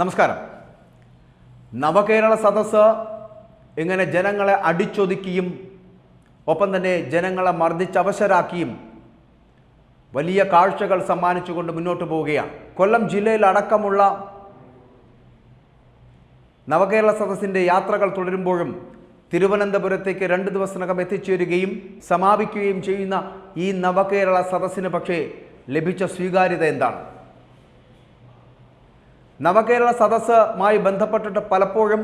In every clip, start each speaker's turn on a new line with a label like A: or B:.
A: നമസ്കാരം. നവകേരള സദസ്സ് ഇങ്ങനെ ജനങ്ങളെ അടിച്ചൊതുക്കിയും ഒപ്പം തന്നെ ജനങ്ങളെ മർദ്ദിച്ചവശരാക്കിയും വലിയ കാഴ്ചകൾ സമ്മാനിച്ചുകൊണ്ട് മുന്നോട്ട് പോവുകയാണ്. കൊല്ലം ജില്ലയിൽ അടക്കമുള്ള നവകേരള സദസ്സിന്റെ യാത്രകൾ തുടരുമ്പോഴും തിരുവനന്തപുരത്തേക്ക് രണ്ട് ദിവസത്തിനകം എത്തിച്ചേരുകയും സമാപിക്കുകയും ചെയ്യുന്ന ഈ നവകേരള സദസ്സിന് പക്ഷേ ലഭിച്ച സ്വീകാര്യത എന്താണ്? നവകേരള സദസ്സുമായി ബന്ധപ്പെട്ടിട്ട് പലപ്പോഴും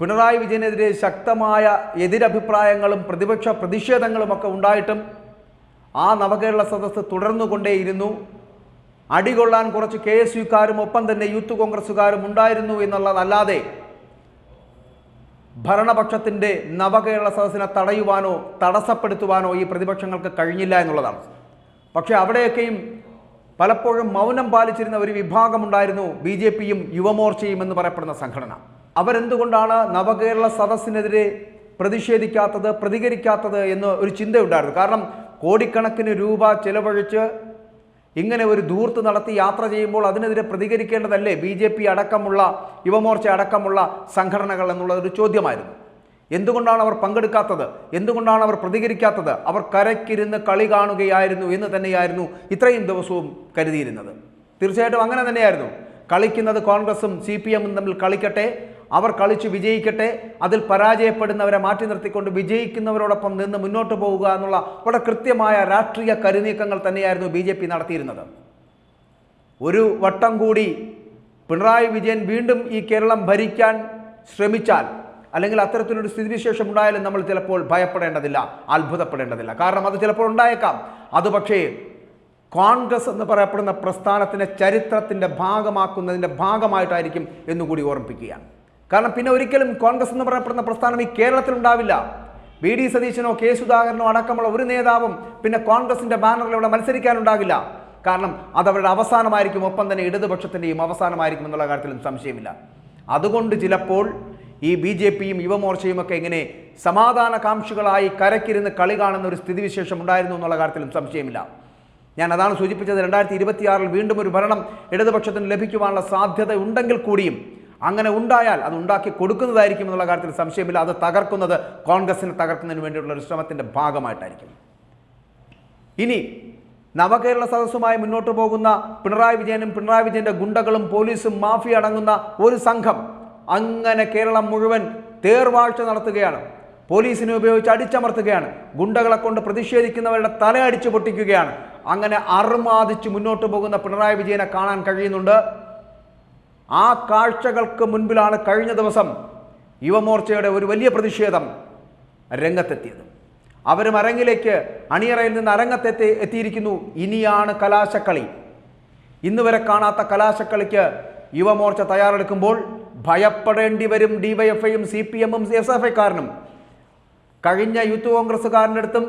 A: പിണറായി വിജയനെതിരെ ശക്തമായ എതിരഭിപ്രായങ്ങളും പ്രതിപക്ഷ പ്രതിഷേധങ്ങളും ഒക്കെ ഉണ്ടായിട്ടും ആ നവകേരള സദസ്സ് തുടർന്നുകൊണ്ടേയിരുന്നു. അടികൊള്ളാൻ കുറച്ച് കെ എസ് യുക്കാരും ഒപ്പം തന്നെ യൂത്ത് കോൺഗ്രസ്സുകാരും ഉണ്ടായിരുന്നു എന്നുള്ളതല്ലാതെ ഭരണപക്ഷത്തിന്റെ നവകേരള സദസ്സിനെ തടയുവാനോ തടസ്സപ്പെടുത്തുവാനോ ഈ പ്രതിപക്ഷങ്ങൾക്ക് കഴിഞ്ഞില്ല എന്നുള്ളതാണ്. പക്ഷേ അവിടെയൊക്കെയും പലപ്പോഴും മൗനം പാലിച്ചിരുന്ന ഒരു വിഭാഗമുണ്ടായിരുന്നു ബി ജെ പിയും യുവമോർച്ചയും എന്ന് പറയപ്പെടുന്ന സംഘടന. അവരെന്തുകൊണ്ടാണ് നവകേരള സദസ്സിനെതിരെ പ്രതിഷേധിക്കാത്തത് പ്രതികരിക്കാത്തത് എന്ന് ഒരു ചിന്തയുണ്ടായിരുന്നു. കാരണം കോടിക്കണക്കിന് രൂപ ചെലവഴിച്ച് ഇങ്ങനെ ഒരു ദൂർത്ത് നടത്തി യാത്ര ചെയ്യുമ്പോൾ അതിനെതിരെ പ്രതികരിക്കേണ്ടതല്ലേ ബി ജെ പി അടക്കമുള്ള യുവമോർച്ച അടക്കമുള്ള സംഘടനകൾ എന്നുള്ളതൊരു ചോദ്യമായിരുന്നു. എന്തുകൊണ്ടാണ് അവർ പങ്കെടുക്കാത്തത്? എന്തുകൊണ്ടാണ് അവർ പ്രതികരിക്കാത്തത്? അവർ കരയ്ക്കിരുന്ന് കളി കാണുകയായിരുന്നു എന്ന് തന്നെയായിരുന്നു ഇത്രയും ദിവസവും കരുതിയിരുന്നത്. തീർച്ചയായിട്ടും അങ്ങനെ തന്നെയായിരുന്നു. കളിക്കുന്നത് കോൺഗ്രസും സി പി എമ്മും തമ്മിൽ കളിക്കട്ടെ അവർ കളിച്ച് വിജയിക്കട്ടെ അതിൽ പരാജയപ്പെടുന്നവരെ മാറ്റി നിർത്തിക്കൊണ്ട് വിജയിക്കുന്നവരോടൊപ്പം നിന്ന് മുന്നോട്ട് പോവുക എന്നുള്ള വളരെ കൃത്യമായ രാഷ്ട്രീയ കരുനീക്കങ്ങൾ തന്നെയായിരുന്നു ബി ജെ പി നടത്തിയിരുന്നത്. ഒരു വട്ടം കൂടി പിണറായി വിജയൻ വീണ്ടും ഈ കേരളം ഭരിക്കാൻ ശ്രമിച്ചാൽ അല്ലെങ്കിൽ അത്തരത്തിലൊരു സ്ഥിതിവിശേഷം ഉണ്ടായാലും നമ്മൾ ചിലപ്പോൾ ഭയപ്പെടേണ്ടതില്ല അത്ഭുതപ്പെടേണ്ടതില്ല. കാരണം അത് ചിലപ്പോൾ ഉണ്ടായേക്കാം. അത് പക്ഷേ കോൺഗ്രസ് എന്ന് പറയപ്പെടുന്ന പ്രസ്ഥാനത്തിന്റെ ചരിത്രത്തിന്റെ ഭാഗമാക്കുന്നതിന്റെ ഭാഗമായിട്ടായിരിക്കും എന്നുകൂടി ഓർമ്മിപ്പിക്കുകയാണ്. കാരണം പിന്നെ ഒരിക്കലും കോൺഗ്രസ് എന്ന് പറയപ്പെടുന്ന പ്രസ്ഥാനം ഈ കേരളത്തിൽ ഉണ്ടാവില്ല. വി ഡി സതീശനോ കെ സുധാകരനോ അടക്കമുള്ള ഒരു നേതാവും പിന്നെ കോൺഗ്രസിന്റെ ബാനറിൽ ഇവിടെ മത്സരിക്കാനുണ്ടാകില്ല. കാരണം അതവരുടെ അവസാനമായിരിക്കും ഒപ്പം തന്നെ ഇടതുപക്ഷത്തിന്റെയും അവസാനമായിരിക്കും എന്നുള്ള കാര്യത്തിലും സംശയമില്ല. അതുകൊണ്ട് ചിലപ്പോൾ ഈ ബി ജെ പിയും യുവമോർച്ചയും ഒക്കെ ഇങ്ങനെ സമാധാനകാംക്ഷികളായി കരക്കിരുന്ന് കളി കാണുന്ന ഒരു സ്ഥിതിവിശേഷം ഉണ്ടായിരുന്നു എന്നുള്ള കാര്യത്തിലും സംശയമില്ല. ഞാൻ അതാണ് സൂചിപ്പിച്ചത്. രണ്ടായിരത്തി ഇരുപത്തിയാറിൽ വീണ്ടും ഒരു ഭരണം ഇടതുപക്ഷത്തിന് ലഭിക്കുവാനുള്ള സാധ്യത ഉണ്ടെങ്കിൽ കൂടിയും അങ്ങനെ ഉണ്ടായാൽ അത് ഉണ്ടാക്കി കൊടുക്കുന്നതായിരിക്കും എന്നുള്ള കാര്യത്തിൽ സംശയമില്ല. അത് തകർക്കുന്നത് കോൺഗ്രസിനെ തകർക്കുന്നതിന് വേണ്ടിയുള്ള ഒരു ശ്രമത്തിന്റെ ഭാഗമായിട്ടായിരിക്കും. ഇനി നവകേരള സദസ്സുമായി മുന്നോട്ട് പോകുന്ന പിണറായി വിജയനും പിണറായി വിജയന്റെ ഗുണ്ടകളും പോലീസും മാഫിയ അടങ്ങുന്ന ഒരു സംഘം അങ്ങനെ കേരളം മുഴുവൻ തേർവാഴ്ച നടത്തുകയാണ്. പോലീസിനെ ഉപയോഗിച്ച് അടിച്ചമർത്തുകയാണ്. ഗുണ്ടകളെ കൊണ്ട് പ്രതിഷേധിക്കുന്നവരുടെ തല അടിച്ച് പൊട്ടിക്കുകയാണ്. അങ്ങനെ അറുമാദിച്ച് മുന്നോട്ട് പോകുന്ന പിണറായി വിജയനെ കാണാൻ കഴിയുന്നുണ്ട്. ആ കാഴ്ചകൾക്ക് മുൻപിലാണ് കഴിഞ്ഞ ദിവസം യുവമോർച്ചയുടെ ഒരു വലിയ പ്രതിഷേധം രംഗത്തെത്തിയത്. അവരും അരങ്ങിലേക്ക് അണിയറയിൽ നിന്ന് അരങ്ങത്തെത്തി എത്തിയിരിക്കുന്നു. ഇനിയാണ് കലാശക്കളി. ഇന്നുവരെ കാണാത്ത കലാശക്കളിക്ക് യുവമോർച്ച തയ്യാറെടുക്കുമ്പോൾ ഭയപ്പെടേണ്ടി വരും ഡിവൈഎഫ്ഐയും സി പി എമ്മും എസ് എഫ് ഐക്കാരനും കഴിഞ്ഞ യൂത്ത് കോൺഗ്രസ്സുകാരന്റെ അടുത്തും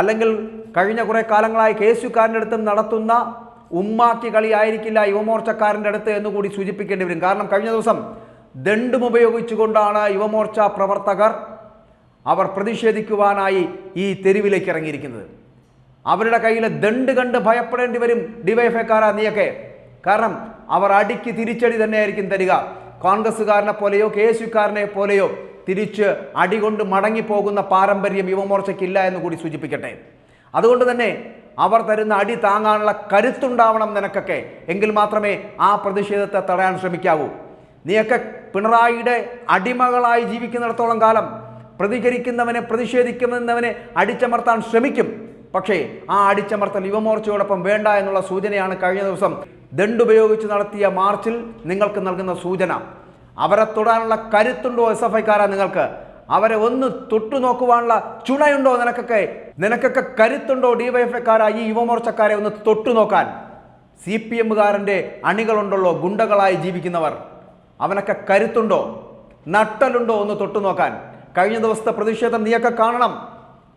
A: അല്ലെങ്കിൽ കഴിഞ്ഞ കുറേ കാലങ്ങളായി കെ എസ് അടുത്തും നടത്തുന്ന ഉമ്മാക്കി കളി ആയിരിക്കില്ല യുവമോർച്ചക്കാരന്റെ അടുത്ത് എന്ന് കൂടി സൂചിപ്പിക്കേണ്ടി വരും. കാരണം കഴിഞ്ഞ ദിവസം ദണ്ടും ഉപയോഗിച്ചുകൊണ്ടാണ് യുവമോർച്ച പ്രവർത്തകർ അവർ പ്രതിഷേധിക്കുവാനായി ഈ തെരുവിലേക്ക് ഇറങ്ങിയിരിക്കുന്നത്. അവരുടെ കയ്യിലെ ദണ്ട് കണ്ട് ഭയപ്പെടേണ്ടി വരും ഡിവൈഎഫ്ഐക്കാരാ നീയൊക്കെ. കാരണം അവർ അടിക്ക് തിരിച്ചടി തന്നെയായിരിക്കും തരിക. കോൺഗ്രസ്സുകാരനെ പോലെയോ കെ എസ് യുക്കാരനെ പോലെയോ തിരിച്ച് അടികൊണ്ട് മടങ്ങിപ്പോകുന്ന പാരമ്പര്യം യുവമോർച്ചയ്ക്കില്ല എന്ന് കൂടി സൂചിപ്പിക്കട്ടെ. അതുകൊണ്ട് തന്നെ അവർ തരുന്ന അടി താങ്ങാനുള്ള കരുത്തുണ്ടാവണം നിനക്കൊക്കെ. എങ്കിൽ മാത്രമേ ആ പ്രതിഷേധത്തെ തടയാൻ ശ്രമിക്കാവൂ. നീയൊക്കെ പിണറായിയുടെ അടിമകളായി ജീവിക്കുന്നിടത്തോളം കാലം പ്രതികരിക്കുന്നവനെ പ്രതിഷേധിക്കുന്നവനെ അടിച്ചമർത്താൻ ശ്രമിക്കും. പക്ഷേ ആ അടിച്ചമർത്തൽ യുവമോർച്ചയോടൊപ്പം വേണ്ട എന്നുള്ള സൂചനയാണ് കഴിഞ്ഞ ദിവസം ദണ്ടുപയോഗിച്ച് നടത്തിയ മാർച്ചിൽ നിങ്ങൾക്ക് നൽകുന്ന സൂചന. അവരെ തൊടാനുള്ള കരുത്തുണ്ടോ എസ് എഫ് ഐക്കാരാ നിങ്ങൾക്ക്? അവരെ ഒന്ന് തൊട്ടു നോക്കുവാനുള്ള ചുണയുണ്ടോ നിനക്കൊക്കെ? നിനക്കൊക്കെ കരുത്തുണ്ടോ ഡിവൈഎഫ്ഐക്കാരാ ഈ യുവമോർച്ചക്കാരെ ഒന്ന് തൊട്ടു നോക്കാൻ? സി പി എമ്മുകാരന്റെ അണികളുണ്ടല്ലോ ഗുണ്ടകളായി ജീവിക്കുന്നവർ. അവനൊക്കെ കരുത്തുണ്ടോ? നട്ടലുണ്ടോ ഒന്ന് തൊട്ടു നോക്കാൻ? കഴിഞ്ഞ ദിവസത്തെ പ്രതിഷേധം നീയൊക്കെ കാണണം.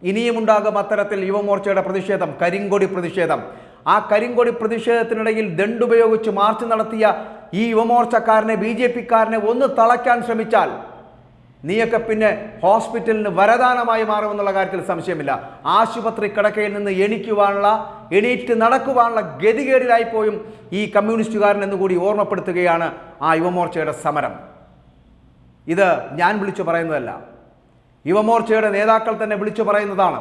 A: ഇനിയും ഉണ്ടാകും അത്തരത്തിൽ യുവമോർച്ചയുടെ പ്രതിഷേധം കരിങ്കൊടി പ്രതിഷേധം. ആ കരിങ്കൊടി പ്രതിഷേധത്തിനിടയിൽ ദണ്ടുപയോഗിച്ച് മാർച്ച് നടത്തിയ ഈ യുവമോർച്ചക്കാരനെ ബി ജെ പിക്കാരനെ ഒന്ന് തളയ്ക്കാൻ ശ്രമിച്ചാൽ നീയൊക്കെ പിന്നെ ഹോസ്പിറ്റലിന് വരദാനമായി മാറുമെന്നുള്ള കാര്യത്തിൽ സംശയമില്ല. ആശുപത്രി കിടക്കയിൽ നിന്ന് എണീക്കുവാനുള്ള എണീറ്റ് നടക്കുവാനുള്ള ഗതികേടിലായിപ്പോയും ഈ കമ്മ്യൂണിസ്റ്റുകാരൻ എന്നുകൂടി ഓർമ്മപ്പെടുത്തുകയാണ് ആ യുവമോർച്ചയുടെ സമരം. ഇത് ഞാൻ വിളിച്ചു പറയുന്നതല്ല. യുവമോർച്ചയുടെ നേതാക്കൾ തന്നെ വിളിച്ചു പറയുന്നതാണ്.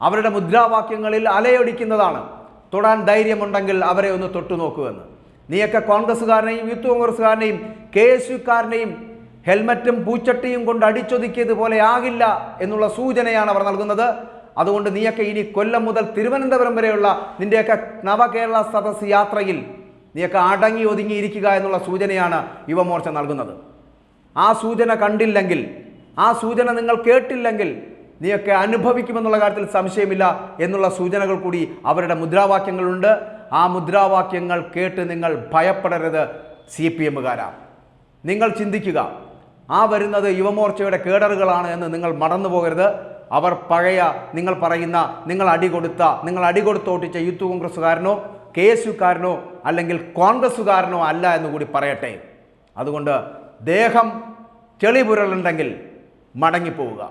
A: അവരുടെ മുദ്രാവാക്യങ്ങളിൽ അലയൊടിക്കുന്നതാണ്. തൊടാൻ ധൈര്യമുണ്ടെങ്കിൽ അവരെ ഒന്ന് തൊട്ടു നോക്കുമെന്ന് നീയൊക്കെ കോൺഗ്രസ്സുകാരനെയും യൂത്ത് കോൺഗ്രസ്സുകാരനെയും കെ എസ് യുക്കാരനെയും ഹെൽമറ്റും പൂച്ചട്ടിയും കൊണ്ട് അടിച്ചൊതുക്കിയതുപോലെ ആകില്ല എന്നുള്ള സൂചനയാണ് അവർ നൽകുന്നത്. അതുകൊണ്ട് നീയൊക്കെ ഇനി കൊല്ലം മുതൽ തിരുവനന്തപുരം വരെയുള്ള നിന്റെയൊക്കെ നവകേരള സദസ് യാത്രയിൽ നീയൊക്കെ അടങ്ങി ഒതുങ്ങിയിരിക്കുക എന്നുള്ള സൂചനയാണ് യുവമോർച്ച നൽകുന്നത്. ആ സൂചന കണ്ടില്ലെങ്കിൽ ആ സൂചന നിങ്ങൾ കേട്ടില്ലെങ്കിൽ നീയൊക്കെ അനുഭവിക്കുമെന്നുള്ള കാര്യത്തിൽ സംശയമില്ല എന്നുള്ള സൂചനകൾ കൂടി അവരുടെ മുദ്രാവാക്യങ്ങളുണ്ട്. ആ മുദ്രാവാക്യങ്ങൾ കേട്ട് നിങ്ങൾ ഭയപ്പെടരുത് സി പി എമ്മുകാരാ. നിങ്ങൾ ചിന്തിക്കുക ആ വരുന്നത് യുവമോർച്ചയുടെ കേഡറുകളാണ് എന്ന് നിങ്ങൾ മറന്നു പോകരുത് അവർ പഴയ നിങ്ങൾ പറയുന്ന നിങ്ങൾ അടി കൊടുത്ത നിങ്ങൾ അടികൊടുത്തോട്ടിച്ച യൂത്ത് കോൺഗ്രസ്സുകാരനോ കെ എസ് യുക്കാരനോ അല്ലെങ്കിൽ കോൺഗ്രസ്സുകാരനോ അല്ല എന്ന് കൂടി പറയട്ടെ. അതുകൊണ്ട് ദേഹം ചെളിപുരളുണ്ടെങ്കിൽ മടങ്ങിപ്പോവുക.